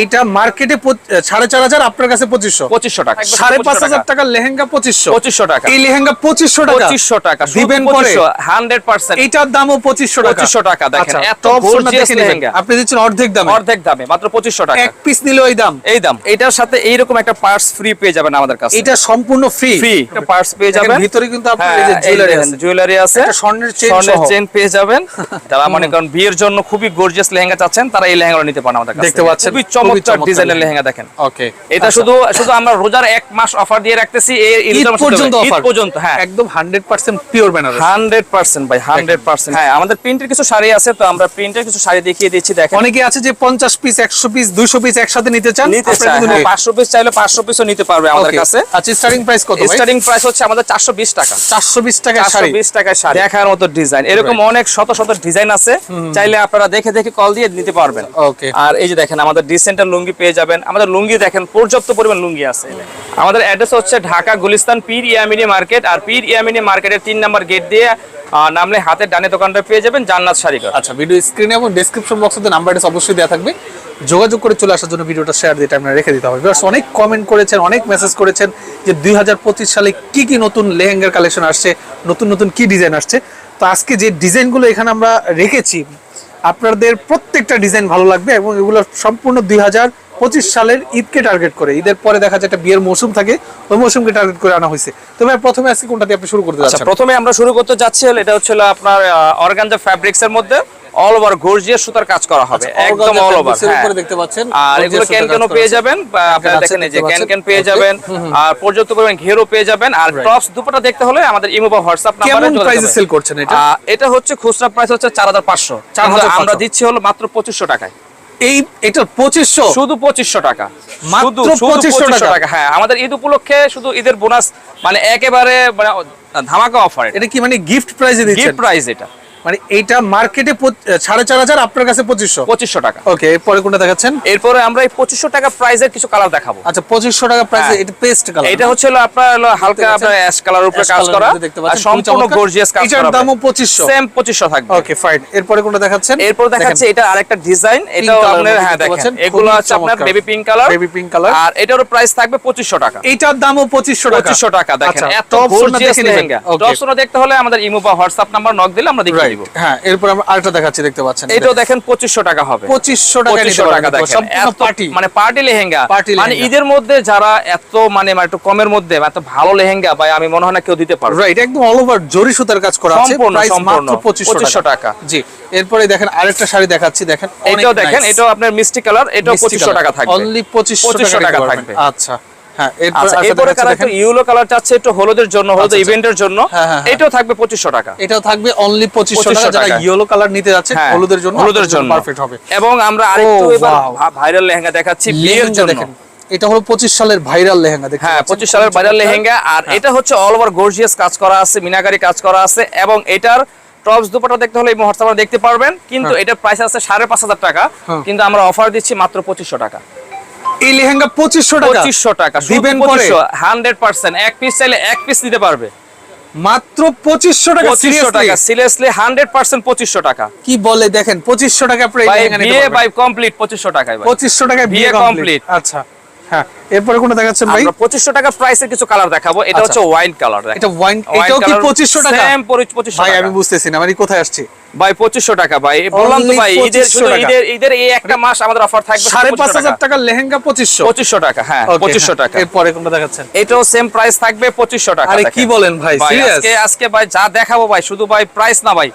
এইটা মার্কেটে সাড়ে চার হাজার আপনার কাছে পঁচিশশো। পঁচিশশো টাকা। সাড়ে পাঁচ হাজার টাকার লেহেঙ্গা পঁচিশশো। পঁচিশশো টাকা। এই লেহেঙ্গা পঁচিশশো টাকা। পঁচিশশো টাকা। দিবেন হান্ড্রেড পার্সেন্ট এইটার দামও পঁচিশশো পঁচিশশো টাকা দেখেন আচ্ছা, এত। লেহেঙ্গা। আপনি দিচ্ছেন অর্ধেক দামে। অর্ধেক দামে মাত্র পঁচিশশো টাকা। এক পিস নিলে ওই দাম। এই দাম। এটার সাথে এইরকম একটা পার্টস ফ্রি পেয়ে যাবেন আমাদের কাছে। এটা সম্পূর্ণ ফ্রি ফ্রি একটা পার্টস পেয়ে যাবেন। ভিতরে কিন্তু আপনার হ্যাঁ, এই যে jewelry দেখেন, আছে। jewelry আছে। একটা স্বর্ণের chain স্বর্ণের চেন পেয়ে যাবেন। যারা মনে করেন বিয়ের জন্য খুবই গর্জিয়াস লেহেঙ্গা চাচ্ছেন তারা এই লেহেঙ্গাটা নিতে পারেন আমাদের কাছে দেখতে পাচ্ছেন, খুবই খুবই চমৎকার চমৎকার ডিজাইনের লেহেঙ্গা। লেহেঙ্গা দেখেন। ওকে এটা শুধু শুধু আমরা রোজার এক মাস অফার দিয়ে রাখতেছি ঈদ পর্যন্ত ঈদ পর্যন্ত হ্যাঁ। একদম hundred percent pure Banaras hundred percent ভাই হান্ড্রেড পার্সেন্ট হ্যাঁ আমাদের প্রিন্টের কিছু শাড়ি আছে তো আমরা প্রিন্টের কিছু শাড়ি দেখিয়ে দিচ্ছি দেখেন। অনেকে আছে যে পঞ্চাশ পিস একশো পিস দুইশো পিস একসাথে নিতে চান আপনারা কিন্তু হ্যাঁ, পিস চাইলে পাঁচশো পিসও নিতে পারবে আমাদের. কাছে। আচ্ছা স্টার্টিং প্রাইস কত ভাই? স্টার্টিং প্রাইস হচ্ছে আমাদের চারশো বিশ টাকা। চারশো বিশ টাকা শাড়ি। দেখার মতো ডিজাইন এরকম অনেক শত শত ডিজাইন আছে। চাইলে আপনারা দেখে দেখে কল দিয়ে নিতে পারবেন। ওকে আর এই যে দেখেন আমাদের ডিসেন্টার লুঙ্গি পেয়ে যাবেন। আমাদের লুঙ্গি দেখেন পর্যাপ্ত পরিমাণ লুঙ্গি আছে। আমাদের অ্যাড্রেস হচ্ছে ঢাকা গুলিস্তান পীর ইয়ামিনী মার্কেট আর পীর ইয়ামিনী মার্কেটের তিন নম্বর গেট দিয়ে নামলে হাতের ডানে দোকানটা পেয়ে যাবেন জান্নাত শাড়িঘর। আচ্ছা ভিডিও স্ক্রিনে এবং ডেসক্রিপশন বক্সে নাম্বার অবশ্যই দেওয়া থাকবে। যোগাযোগ করে চলে আসার জন্য ভিডিওটা শেয়ার দিয়ে আপনারা রেখে দিতে হবে। Viewers, অনেক কমেন্ট করেছেন অনেক মেসেজ করেছেন যে দুই হাজার পঁচিশ সালে কি কি নতুন লেহেঙ্গার কালেকশন আসছে নতুন নতুন কি ডিজাইন আসছে। তো আজকে যে ডিজাইনগুলো এখানে আমরা রেখেছি আপনাদের প্রত্যেকটা ডিজাইন ভালো লাগবে এবং এগুলো সম্পূর্ণ দুই হাজার পঁচিশ সালের ঈদকে টার্গেট করে। ঈদের পরে দেখা যায় একটা বিয়ের মৌসুম থাকে ওই মৌসুমকে টার্গেট করে আনা হয়েছে। তবে প্রথমে আজকে কোনটা দিয়ে আপনি শুরু করতে আচ্ছা যাচ্ছেন? প্রথমে আমরা শুরু করতে যাচ্ছি এটা হচ্ছে আপনার অর্গানজা ফ্যাব্রিক্স এর মধ্যে অল ওভার গর্জিয়াস সুতার কাজ করা হবে একদম অল ওভার উপরে দেখতে পাচ্ছেন আর এগুলো ক্যান ক্যানও পেয়ে যাবেন? আপনারা দেখেন এই যে ক্যান ক্যান পেয়ে যাবেন আর পর্যাপ্ত পরিমাণ ঘেরও পেয়ে যাবেন আর. টপস দুপাটা দেখতে হলে আমাদের ইমো বা হোয়াটসঅ্যাপ নাম্বারে কেমন প্রাইসে সেল করছেন এটা? এটা হচ্ছে খুচরা প্রাইস হচ্ছে চার হাজার পাঁচশো। 4,500 আমরা দিচ্ছি হলো মাত্র পঁচিশশো টাকায়। এই এটা পঁচিশশো। শুধু পঁচিশশো টাকা। মাত্র শুধু শুধু 2500 2500 টাকা। হ্যাঁ আমাদের ঈদ উপলক্ষে শুধু ঈদের বোনাস মানে একেবারে মানে ধামাকা অফার এটা। কি মানে গিফট প্রাইজে গিফট প্রাইজ এটা। মানে এইটা মার্কেটে সাড়ে চার হাজার আপনার কাছে পঁচিশশো? পঁচিশশো টাকা। ওকে এরপরে কোনটা দেখাচ্ছেন? এরপরে আমরা এই পঁচিশশো টাকা প্রাইসের কিছু কালার দেখাবো। আচ্ছা পঁচিশশো টাকা প্রাইসে হ্যাঁ। এটা পেস্ট কালার এটা হচ্ছে আপনার হলো হালকা আপনার অ্যাশ কালার উপরে কাজ করা। আর সম্পূর্ণ গর্জিয়াস কাজ এটার করা দামও 2500 সেম 2500 থাকবে। ওকে ফাইন এরপরে কোনটা দেখাচ্ছেন? এরপর দেখাচ্ছে এটা আরেকটা ডিজাইন colour আপনার হ্যাঁ দেখেন। এগুলো হচ্ছে আপনার baby pink colour Baby pink colour। আর এটারও প্রাইস থাকবে 2500 টাকা। এইটার দামও পঁচিশশো টাকা। 2500 টাকা দেখেন। আচ্ছা, এত গর্জিয়াস লেহেঙ্গা। দেখতে হলে আমাদের ইমো বা হোয়াটসঅ্যাপ নাম্বার নক দিলে আমরা দেখিয়ে হ্যাঁ এরপর আমরা আরেকটা দেখাচ্ছি দেখতে পাচ্ছেন। এটাও দেখেন 2500 টাকা হবে। পঁচিশশো টাকা 2500 টাকা দেখেন পার্টি। মানে পার্টি লেহেঙ্গা। মানে ঈদের মধ্যে যারা এত মানে মানে একটু কমের মধ্যে এত ভালো লেহেঙ্গা ভাই আমি মনে হয় না কেউ দিতে পারবে। রাইট একদম অল ওভার জরি সুতার কাজ করা আছে প্রাইস মাত্র 2500 2500 টাকা। জি এরপরে দেখেন আরেকটা শাড়ি দেখাচ্ছি দেখেন এটাও দেখেন এটাও আপনার মিষ্টি কালার এটাও 2500 টাকা থাকবে। অনলি 2500 2500 টাকা থাকবে। আচ্ছা। হ্যাঁ এরপর আরেকটা এরপরে দেখাচ্ছি কালার দেখেন। একটু ইউলো কালার চাচ্ছে একটু হলুদের জন্য হলুদ। ইভেন্টের জন্য। হ্যাঁ, হ্যাঁ, হ্যাঁ। এটাও থাকবে 2500 টাকা। এটাও থাকবে অনলি 2500 টাকা যারা ইয়েলো কালার নিতে যাচ্ছে হ্যাঁ, হলুদের জন্য হলুদের জন্য পারফেক্ট হবে। এবং আমরা আরেকটু এবার ভাইরাল লেহেঙ্গা দেখাচ্ছি বিয়ের জন্য। এটা হলো 25 সালের ভাইরাল লেহেঙ্গা হ্যাঁ সালের ভাইরাল লেহেঙ্গা আর এটা হচ্ছে অল ওভার গর্জিয়াস কাজ করা আছে মিনাকারি কাজ করা আছে এবং এটার টপস দুপাটা দেখতে হলে এই মুহূর্তে দেখতে পারবেন কিন্তু হ্যাঁ। এটার প্রাইস আছে সাড়ে পাঁচ হাজার টাকা হ্যাঁ। কিন্তু আমরা অফার দিচ্ছি মাত্র পঁচিশশো টাকা। এই লেহেঙ্গা পঁচিশশো টাকা। পঁচিশশো টাকা দিবেন পরে। হান্ড্রেড পার্সেন্ট এক পিস চাইলে এক পিস দিতে পারবে। মাত্র পঁচিশশো টাকা পঁচিশশো টাকা সিরিয়াসলি হান্ড্রেড পার্সেন্ট পঁচিশশো টাকা। কি বলে দেখেন পঁচিশশো টাকা বিয়ে বাই কমপ্লিট পঁচিশশো টাকায় পঁচিশশো 2500 টাকায় বিয়ে কমপ্লিট আচ্ছা। হ্যাঁ এরপরে কোনটা দেখাচ্ছেন ভাই? আমরা পঁচিশশো টাকা প্রাইসের কিছু কালার দেখাবো। এটা আচ্ছা। হচ্ছে ওয়াইন কালার এটা ওয়াইন এটাও কি 2500 টাকা? সেম পঁচিশশো ভাই আমি বুঝতেছি না মানে কোথায় আসছি? ভাই পঁচিশশো টাকা ভাই। বললাম তো ভাই ঈদের শুধু ঈদের ঈদের এই একটা মাস আমাদের অফার থাকবে সাড়ে পাঁচ 2500 হাজার টাকা। লেহেঙ্গা পঁচিশশো। পঁচিশশো টাকা হ্যাঁ পঁচিশশো টাকা। এরপরে কোনটা দেখাচ্ছেন? এটাও সেম প্রাইস থাকবে পঁচিশশো টাকা আরে কি বলেন ভাই সিরিয়াস আজকে আজকে ভাই যা দেখাবো ভাই শুধু ভাই প্রাইস না ভাই।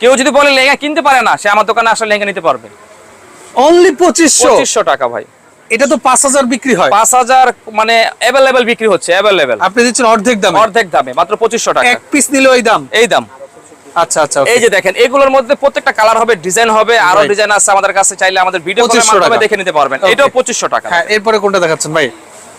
কেউ যদি বলে লেহেঙ্গা কিনতে পারে না সে আমার দোকানে আসলে লেহেঙ্গা নিতে পারবে। অনলি পঁচিশশো? পঁচিশশো টাকা ভাই। এটা তো পাঁচ হাজার বিক্রি হয়। পাঁচ হাজার মানে অ্যাভেলেবেল বিক্রি হচ্ছে অ্যাভেলেবেল আপনি দিচ্ছেন অর্ধেক দামে। অর্ধেক দামে মাত্র পঁচিশশো টাকা। এক পিস নিলে ওই দাম? এই দাম। আচ্ছা আচ্ছা এই যে দেখেন এগুলোর মধ্যে প্রত্যেকটা কালার হবে ডিজাইন হবে আরও ডিজাইন আছে আমাদের কাছে চাইলে আমাদের ভিডিও কলের 2500 মাধ্যমে টাকা। দেখে নিতে পারবেন। এটাও টাকা। হ্যাঁ এরপরে কোনটা দেখাচ্ছেন ভাই?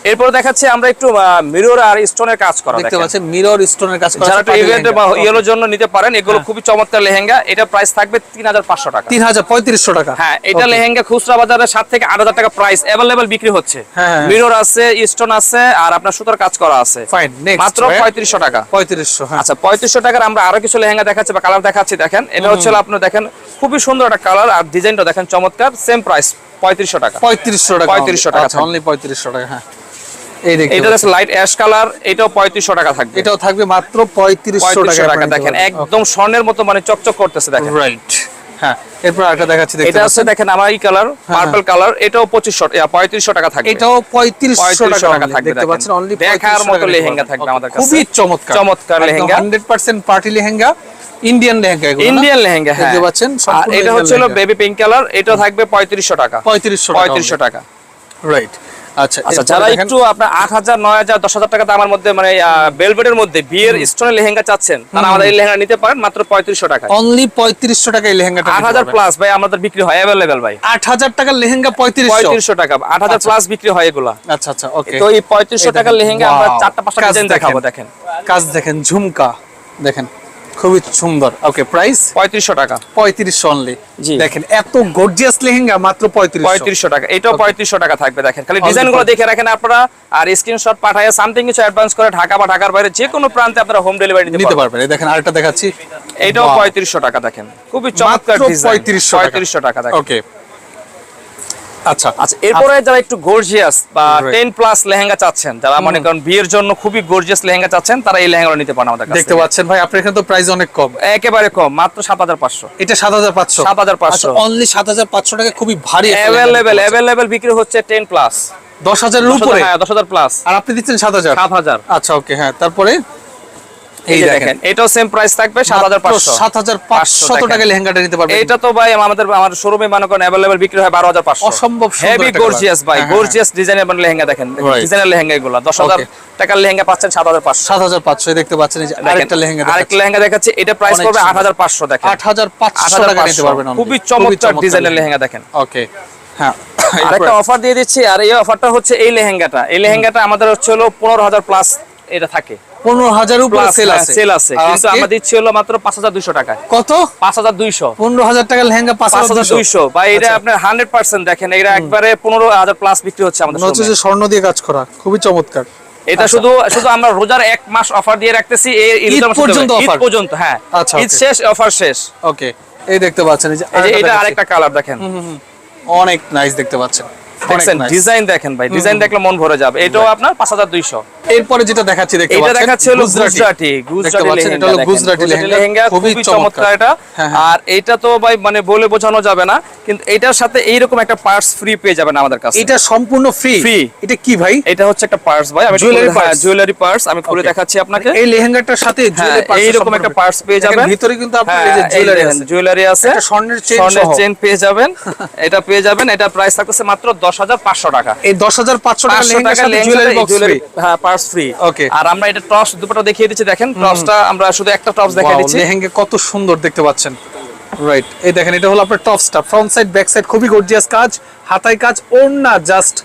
এরপর দেখাচ্ছি আমরা একটু মিরর আর স্টোনের কাজ করা দেখতে পাচ্ছেন মিরর স্টোনের কাজ করা যারা ইভেন্ট বা. ইয়েলোর জন্য নিতে পারেন এগুলো খুবই চমৎকার লেহেঙ্গা। এটা প্রাইস থাকবে তিন হাজার পাঁচশো টাকা। তিন হাজার পঁয়ত্রিশশো টাকা। হ্যাঁ এটা লেহেঙ্গা খুচরা বাজারে সাত থেকে আট হাজার টাকা প্রাইস অ্যাভেলেবেল বিক্রি হচ্ছে। হ্যাঁ, হ্যাঁ। মিরর আছে স্টোন আছে আর আপনার সুতার কাজ করা আছে। Fine, next, মাত্র ভাইয়া। পঁয়ত্রিশশো টাকা। পঁয়ত্রিশশো হ্যাঁ। আচ্ছা পঁয়ত্রিশশো টাকার আমরা আরও কিছু লেহেঙ্গা দেখাচ্ছি বা কালার দেখাচ্ছি দেখেন। এটা হচ্ছে হলো আপনার দেখেন খুবই সুন্দর একটা কালার আর ডিজাইনটা দেখেন চমৎকার। সেম প্রাইস পঁয়ত্রিশশো টাকা। পঁয়ত্রিশশো টাকা 3500 টাকা আচ্ছা অনলি পঁয়ত্রিশশো টাকা হ্যাঁ। এটা হচ্ছে লাইট অ্যাশ কালার এটাও পঁয়ত্রিশশো টাকা থাকবে। এটাও থাকবে মাত্র পঁয়ত্রিশশো পঁয়ত্রিশশো টাকা টাকা দেখেন একদম স্বর্ণের মতো মানে চকচক করতেছে দেখেন। রাইট হ্যাঁ এরপর আরেকটা দেখাচ্ছি দেখতে এটা হচ্ছে দেখেন আমার এই কালার পার্পল কালার এটাও পঁয়ত্রিশশো টাকা থাকবে। এটাও 3500 টাকা টাকা থাকবে দেখতে পাচ্ছেন অনলি দেখার মতো লেহেঙ্গা থাকবে আমাদের কাছে। খুবই চমৎকার। চমৎকার lehenga. Hundred percent party lehenga Indian lehenga এগুলো ইন্ডিয়ান লেহেঙ্গা হ্যাঁ। দেখতে পাচ্ছেন এটা হচ্ছে বেবি পিঙ্ক কালার এটা থাকবে পঁয়ত্রিশশো টাকা। পঁয়ত্রিশশো পঁয়ত্রিশশো টাকা। রাইট আচ্ছা আচ্ছা যারা একটু আপনার আট হাজার নয় হাজার দশ হাজার টাকা দামের মধ্যে মানে বেলভেটের মধ্যে বিয়ের স্টোনের লেহেঙ্গা চাচ্ছেন তারা আমাদের এই লেহেঙ্গা নিতে পারেন মাত্র পঁয়ত্রিশশো টাকা অনলি পঁয়ত্রিশশো টাকা এই লেহেঙ্গাটা আট হাজার প্লাস ভাই আমাদের বিক্রি হয় অ্যাভেলেবেল ভাই। আট হাজার টাকার লেহেঙ্গা পঁয়ত্রিশশো। টাকা আট হাজার প্লাস বিক্রি হয় এগুলা। আচ্ছা আচ্ছা ওকে তো এই পঁয়ত্রিশশো টাকার লেহেঙ্গা আমরা চারটা পাঁচটা কাজ দেখাবো দেখেন। কাজ দেখেন ঝুমকা। দেখেন। খুবই সুন্দর। ওকে প্রাইস পঁয়ত্রিশশো টাকা। পঁয়ত্রিশশো অনলি দেখেন এত গর্জিয়াস লেহেঙ্গা মাত্র পঁয়ত্রিশ পঁয়ত্রিশশো টাকা। এটাও পঁয়ত্রিশশো টাকা থাকবে দেখেন। খালি ডিজাইনগুলো দেখে রাখেন আপনারা আর স্ক্রিনশট পাঠায় সামথিং কিছু অ্যাডভান্স করে ঢাকা বা ঢাকার বাইরে যে কোনো প্রান্তে আপনারা হোম ডেলিভারি নিতে পারবেন। দেখেন আরেকটা দেখাচ্ছি। এটাও পঁয়ত্রিশশো টাকা দেখেন। খুবই চমৎকার মাত্র ডিজাইন 3500 টাকা। পঁয়ত্রিশশো টাকা দেখেন। ওকে আচ্ছা। আচ্ছা এরপরে যারা একটু গর্জিয়াস বা টেন প্লাস লেহেঙ্গা চাচ্ছেন যারা মনে করেন বিয়ের জন্য খুবই গর্জিয়াস লেহেঙ্গা চাচ্ছেন তারা এই লেহেঙ্গা নিতে পারেন আমাদের কাছে দেখতে পাচ্ছেন ভাই আপনার এখানে তো প্রাইস অনেক কম। একেবারে কম মাত্র সাত হাজার পাঁচশো। এটা সাত হাজার পাঁচশো? 7,500 অনলি সাত হাজার পাঁচশো টাকা খুবই ভারী অ্যাভেলেবেল অ্যাভেলেবেল বিক্রি হচ্ছে টেন প্লাস দশ হাজারের উপরে? হ্যাঁ দশ হাজার প্লাস আর আপনি দিচ্ছেন সাত হাজার? সাত হাজার। আচ্ছা ওকে হ্যাঁ তারপরে? এই দেখেন এটাও সেম প্রাইস থাকবে সাত হাজার পাঁচশো। সাত হাজার পাঁচশত দেখেন। টাকা লেহেঙ্গাটা নিতে পারবেন। এটা তো ভাই আমাদের আমার শোরুমে মনে বিক্রি হয় বারো হাজার পাঁচশো। অসম্ভব সুন্দর হেভি গর্জিয়াস ভাই হ্যাঁ, হ্যাঁ, গর্জিয়াস ডিজাইনের লেহেঙ্গা দেখেন. ডিজাইনের লেহেঙ্গা এগুলো. টাকার লেহেঙ্গা পাচ্ছেন সাত হাজার পাঁচশো। সাত হাজার পাঁচশো দেখতে পাচ্ছেন আরেকটা লেহেঙ্গা আরেকটা লেহেঙ্গা দেখাচ্ছি। এটা প্রাইস দেখেন। টাকা নিতে পারবেন। খুবই চমৎকার ডিজাইনের লেহেঙ্গা দেখেন। ওকে হ্যাঁ। আরেকটা অফার দিয়ে দিচ্ছি আর এই অফারটা হচ্ছে এই লেহেঙ্গাটা। এই লেহেঙ্গাটা আমাদের হচ্ছে হলো পনেরো হাজার প্লাস এটা থাকে। পনেরো হাজার উপরে সেল আছে। সেল আছে। কিন্তু আমরা দিচ্ছি হলো মাত্র পাঁচ হাজার দুইশো টাকায়। কত? পাঁচ হাজার দুইশো। পনেরো হাজার টাকার লেহেঙ্গা পাঁচ পাঁচ হাজার হাজার দুইশো। বা এটা আচ্ছা। আপনার হান্ড্রেড পার্সেন্ট দেখেন এটা একবারে পনেরো হাজার প্লাস বিক্রি হচ্ছে আমাদের হচ্ছে স্বর্ণ দিয়ে কাজ করা খুবই চমৎকার। এটা শুধু শুধু আমরা রোজার এক মাস অফার দিয়ে রাখতেছি ঈদ পর্যন্ত ঈদ পর্যন্ত হ্যাঁ। আচ্ছা, ঈদ শেষ অফার শেষ। ওকে এই দেখতে পাচ্ছেন এই যে এটা আরেকটা কালার দেখেন। অনেক নাইস দেখতে পাচ্ছেন। ডিজাইন দেখেন ভাই ডিজাইন দেখলে মন ভরে যাবে। এটাও আপনার পাঁচ হাজার দুইশো। এরপরে যেটা দেখাচ্ছি দেখতে এটা পাচ্ছেন হলো গুজরাটি। গুজরাটি এটা লেহেঙ্গা হলো গুজরাটি গুজরাটি লেহেঙ্গা লেহেঙ্গা খুবই চমৎকার এটা। হ্যাঁ, হ্যাঁ। আর এটা তো ভাই মানে বলে বোঝানো যাবে না কিন্তু এটার সাথে এইরকম একটা পার্টস ফ্রি পেয়ে যাবেন আমাদের কাছে। এটা সম্পূর্ণ ফ্রি Free। এটা কি ভাই? এটা হচ্ছে একটা পার্টস ভাই আমি জুয়েলারি purse? জুয়েলারি পার্টস আমি খুলে দেখাচ্ছি আপনাকে। এই লেহেঙ্গাটার সাথে হ্যাঁ, এইরকম একটা। পার্টস পেয়ে যাবেন। ভিতরে কিন্তু আপনার এই যে জুয়েলারি আছে। জুয়েলারি আছে। একটা স্বর্ণের চেন পেয়ে যাবেন। এটা পেয়ে যাবেন এটা প্রাইস থাকতেছে মাত্র দশ হাজার পাঁচশো টাকা। এই দশ হাজার পাঁচশো টাকা পাঁচশো লেহেঙ্গার টাকা সাথে জুয়েলারি বক্স জুয়েলারি ফ্রি হ্যাঁ পার্স ফ্রি Okay. আর আমরা এটা টপস দুপাটা দেখিয়ে দিচ্ছি দেখেন টপসটা আমরা শুধু একটা টপস দেখিয়ে দিচ্ছি। লেহেঙ্গা কত সুন্দর দেখতে পাচ্ছেন। রাইট এই দেখেন এটা হলো আপনার টপসটা ফ্রন্ট সাইড ব্যাক সাইড খুবই গর্জিয়াস কাজ হাতায় কাজ ওড়না জাস্ট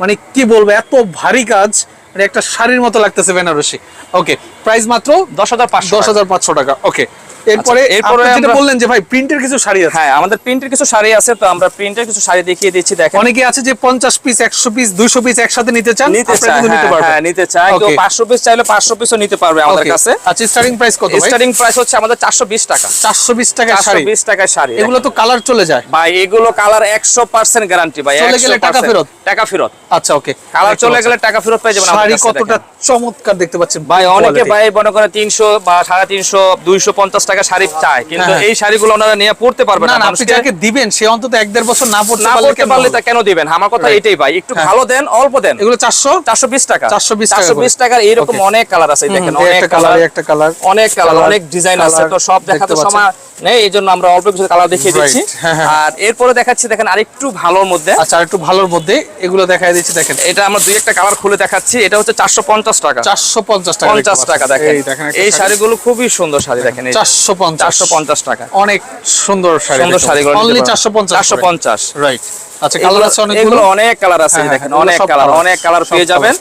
মানে কি বলব এত ভারী কাজ মানে একটা শাড়ির মতো লাগতেছে বেনারসি। ওকে প্রাইস মাত্র দশ হাজার পাঁচশো দশ হাজার পাঁচশো টাকা। ওকে এরপরে আচ্ছা, এরপরে এরপরে যেটা বললেন যে ভাই প্রিন্টের কিছু শাড়ি আছে। হ্যাঁ আমাদের প্রিন্টের কিছু শাড়ি আছে তো আমরা প্রিন্টের কিছু শাড়ি দেখিয়ে দিচ্ছি দেখেন। অনেকে আছে যে পঞ্চাশ পিস একশো পিস দুইশো পিস একসাথে নিতে চান নিতে কিন্তু নিতে হ্যাঁ, পারবেন। হ্যাঁ নিতে চায় কেউ Okay. পাঁচশো পিস চাইলে পাঁচশো পিসও নিতে পারবে আমাদের কাছে। আচ্ছা স্টার্টিং প্রাইস কত ভাই? স্টার্টিং প্রাইস হচ্ছে আমাদের চারশো বিশ টাকা। চারশো বিশ টাকা শাড়ি। বিশ টাকায় শাড়ি এগুলো তো কালার চলে যায়। ভাই এগুলো কালার একশো পার্সেন্ট গ্যারান্টি ভাই চলে গেলে টাকা ফেরত? টাকা ফেরত। আচ্ছা ওকে কালার চলে গেলে টাকা ফেরত পেয়ে যাবেন শাড়ি কতটা চমৎকার দেখতে পাচ্ছেন ভাই অনেকে ভাই মনে করে তিনশো বা সাড়ে তিনশো দুইশো পঞ্চাশ টাকা শাড়ি চায় কিন্তু হ্যাঁ। এই শাড়িগুলো ওনারা নিয়ে পড়তে পারবে না। না না আপনি যাকে দিবেন সে অন্তত এক দেড় বছর না পড়তে না পারলে পড়তে পারলে তা কেন দিবেন? আমার কথা এটাই ভাই একটু হ্যাঁ। ভালো দেন অল্প দেন। এগুলো চারশো? চারশো বিশ টাকা। 420 টাকা চারশো বিশ করে। টাকার এইরকম অনেক কালার আছে দেখেন অনেক কালার একটা কালার অনেক কালার অনেক ডিজাইন আছে তো সব দেখাতে সময় নেই এই জন্য আমরা অল্প কিছু কালার দেখিয়ে দিচ্ছি। হ্যাঁ, হ্যাঁ। আর এরপরে দেখাচ্ছি দেখেন আরেকটু ভালোর মধ্যে। আচ্ছা আর একটু ভালোর মধ্যে এগুলো দেখাই দিচ্ছি দেখেন। এটা আমরা দুই একটা কালার খুলে দেখাচ্ছি এটা হচ্ছে চারশো পঞ্চাশ টাকা। চারশো পঞ্চাশ টাকা পঞ্চাশ টাকা দেখেন। এই। শাড়িগুলো খুবই সুন্দর শাড়ি দেখেন এই যে। চারশো চারশো পঞ্চাশ পঞ্চাশ টাকা। অনেক সুন্দর শাড়ি সুন্দর শাড়িগুলো অনলি চারশো পঞ্চাশ চারশো পঞ্চাশ। রাইট আচ্ছা কালার আছে অনেকগুলো? এগুলো অনেক কালার আছে দেখেন অনেক কালার অনেক কালার পেয়ে যাবেন।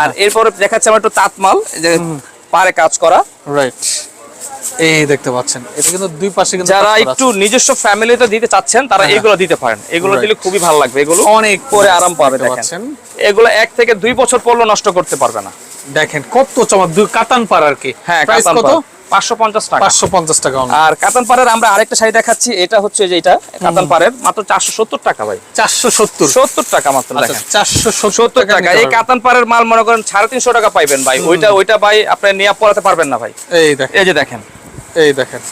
আর এরপরে দেখাচ্ছে আমার একটু তাঁতমাল যে পারে কাজ করা। রাইট এই দেখতে পাচ্ছেন এটা কিন্তু দুই পাশে কিন্তু যারা একটু নিজস্ব ফ্যামিলিতে দিতে চাচ্ছেন তারা হ্যাঁ। এগুলো দিতে পারেন। এগুলো দিলে খুবই ভালো লাগবে। এগুলো অনেক পরে আরাম পাবে দেখেন। এগুলো এক থেকে দুই বছর পরলেও নষ্ট করতে পারবে না। দেখেন কত দুই কাতান পার আর কি। হ্যাঁ প্রাইস কত? পাঁচশো পঞ্চাশ টাকা। পাঁচশো পঞ্চাশ টাকা only। আর কাতান পাড়ের আমরা আরেকটা শাড়ি দেখাচ্ছি এটা হচ্ছে যে এটা কাতান পাড়ের মাত্র চারশো সত্তর টাকা ভাই। চারশো সত্তর। সত্তর টাকা মাত্র আচ্ছা দেখেন। চারশো সত্তর টাকা এই কাতান পাড়ের মাল মনে করেন সাড়ে তিনশো টাকা পাইবেন ভাই। ওইটা ওইটা ভাই আপনি নিয়ে পড়াতে পারবেন না ভাই। এই দেখেন। এই যে দেখেন। এই দেখেন।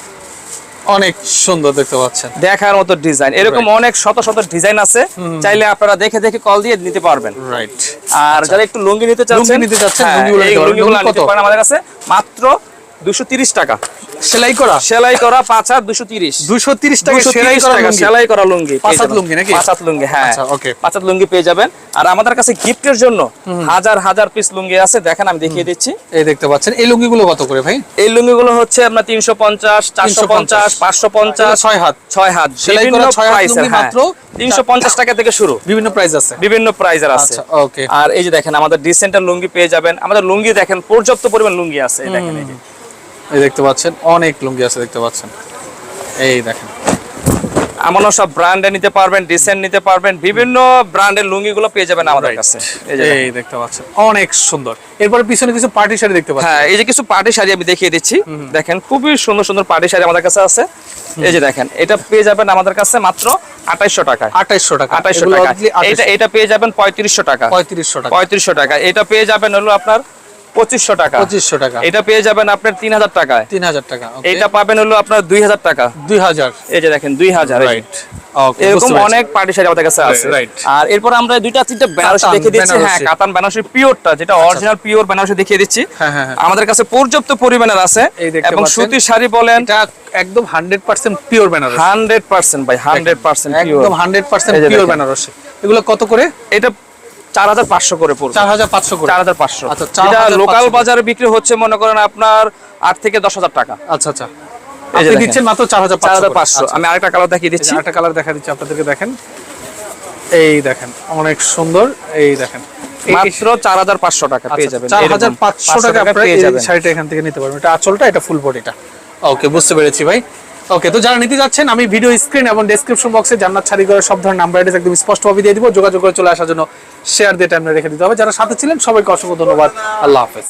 অনেক সুন্দর দেখতে পাচ্ছেন। দেখার মতো ডিজাইন এরকম অনেক শত শত ডিজাইন আছে। চাইলে আপনারা দেখে দেখে কল দিয়ে নিতে পারবেন। রাইট আর যারা একটু লুঙ্গি নিতে চাচ্ছেন নিতে চাচ্ছেন, হ্যাঁ, লুঙ্গিগুলো নিতে? পারেন। আমাদের কাছে মাত্র দুশো তিরিশ টাকা। সেলাই করা? সেলাই করা পাঁচ হাত দুশো তিরিশ। দুশো তিরিশ টাকা সেলাই করা লুঙ্গি। সেলাই করা লুঙ্গি পাঁচ হাত লুঙ্গি নাকি? পাঁচ হাত লুঙ্গি হ্যাঁ। আচ্ছা, পাঁচ হাত লুঙ্গি পেয়ে যাবেন। আর আমাদের কাছে গিফটের জন্য হাজার হাজার পিস লুঙ্গি আছে। দেখেন আমি দেখিয়ে দিচ্ছি। এই দেখতে পাচ্ছেন। এই লুঙ্গিগুলো কত করে ভাই? এই লুঙ্গিগুলো হচ্ছে আপনার তিনশো পঞ্চাশ চারশো পঞ্চাশ পাঁচশো পঞ্চাশ ছয় হাত। ছয় হাত। সেলাই করা ছয় হাত হ্যাঁ। মাত্র তিনশো পঞ্চাশ টাকা থেকে শুরু। বিভিন্ন প্রাইস আছে। বিভিন্ন প্রাইজের আছে। আচ্ছা ওকে আর এই যে দেখেন আমাদের ডিসেন্টার লুঙ্গি পেয়ে যাবেন। আমাদের লুঙ্গি দেখেন পর্যাপ্ত পরিমাণ লুঙ্গি আছে। দেখেন এই যে। এই দেখতে পাচ্ছেন অনেক লুঙ্গি আছে দেখতে পাচ্ছেন। এই দেখেন। সব ব্র্যান্ডে নিতে পারবেন ডিসেন্ট নিতে পারবেন বিভিন্ন ব্র্যান্ডের লুঙ্গিগুলো পেয়ে যাবেন আমাদের কাছে। এই যে দেখতে পাচ্ছেন অনেক সুন্দর। এরপরে পিছনে কিছু পার্টি শাড়ি দেখতে পাচ্ছেন। হ্যাঁ এই যে কিছু পার্টি শাড়ি আমি দেখিয়ে দিচ্ছি। দেখেন খুবই সুন্দর সুন্দর পার্টি শাড়ি আমাদের কাছে আছে। এই যে দেখেন এটা পেয়ে যাবেন আমাদের কাছে মাত্র আঠাইশশো টাকায় আঠাইশশো টাকা। আঠাইশশো টাকা। এটা এটা পেয়ে যাবেন পঁয়ত্রিশশো টাকা। পঁয়ত্রিশশো টাকা। পঁয়ত্রিশশো টাকা। এটা পেয়ে যাবেন হলো আপনার পঁচিশশো টাকা। পঁচিশশো টাকা। এটা পেয়ে যাবেন আপনার তিন হাজার টাকায়। তিন হাজার টাকা এটা পাবেন হলো আপনার দুই হাজার টাকা দুই হাজার এই যে। দেখেন দুই হাজার এরকম অনেক পার্টি শাড়ি আমাদের কাছে আছে। আর এরপর আমরা দুইটা তিনটা বেনারসি দেখিয়ে দিচ্ছি। হ্যাঁ কাতান বেনারসি পিওরটা যেটা অরিজিনাল পিওর বেনারসি দেখিয়ে দিচ্ছি। আমাদের কাছে পর্যাপ্ত পরিমাণের আছে। এবং। সুতির শাড়ি বলেন একদম hundred percent pure Banaras hundred percent ভাই হান্ড্রেড পার্সেন্ট একদম হান্ড্রেড পার্সেন্ট এই যে পিওর বেনারসি এগুলো কত করে? এটা চার হাজার পাঁচশো করে পড়বে। চার হাজার পাঁচশো চার হাজার পাঁচশো। আচ্ছা, যেটা 4,500 লোকাল বাজারে বিক্রি হচ্ছে মনে করেন আপনার আট থেকে দশ হাজার টাকা। আচ্ছা আচ্ছা। আপনি দিচ্ছেন মাত্র চার হাজার চার হাজার পাঁচশো। আমি আরেকটা কালার দেখিয়ে দিচ্ছি। কালার দেখা দিচ্ছি আপনাদেরকে দেখেন। এই দেখেন অনেক সুন্দর। এই দেখেন। মাত্র চার হাজার পাঁচশো টাকা পেয়ে যাবেন। চার হাজার পাঁচশো টাকা পেয়ে যাবেন। শাড়িটা এখান থেকে নিতে পারবেন। এটা আঁচলটা এটা ফুল বডিটা ওকে বুঝতে পেরেছি ভাই। ওকে তো যারা নিতে যাচ্ছেন, আমি ভিডিও স্ক্রিন এবং ডেসক্রিপশন বক্সে জান্নাত ছাড়ি করে সব ধরনের নাম্বার অ্যাড্রেস একদম স্পষ্টভাবে দিয়ে দিব। যোগাযোগ করে চলে আসার জন্য শেয়ার দিয়ে টাইমটা রেখে দিতে হবে। যারা সাথে ছিলেন, সবাইকে অসংখ্য ধন্যবাদ। আল্লাহ হাফেজ।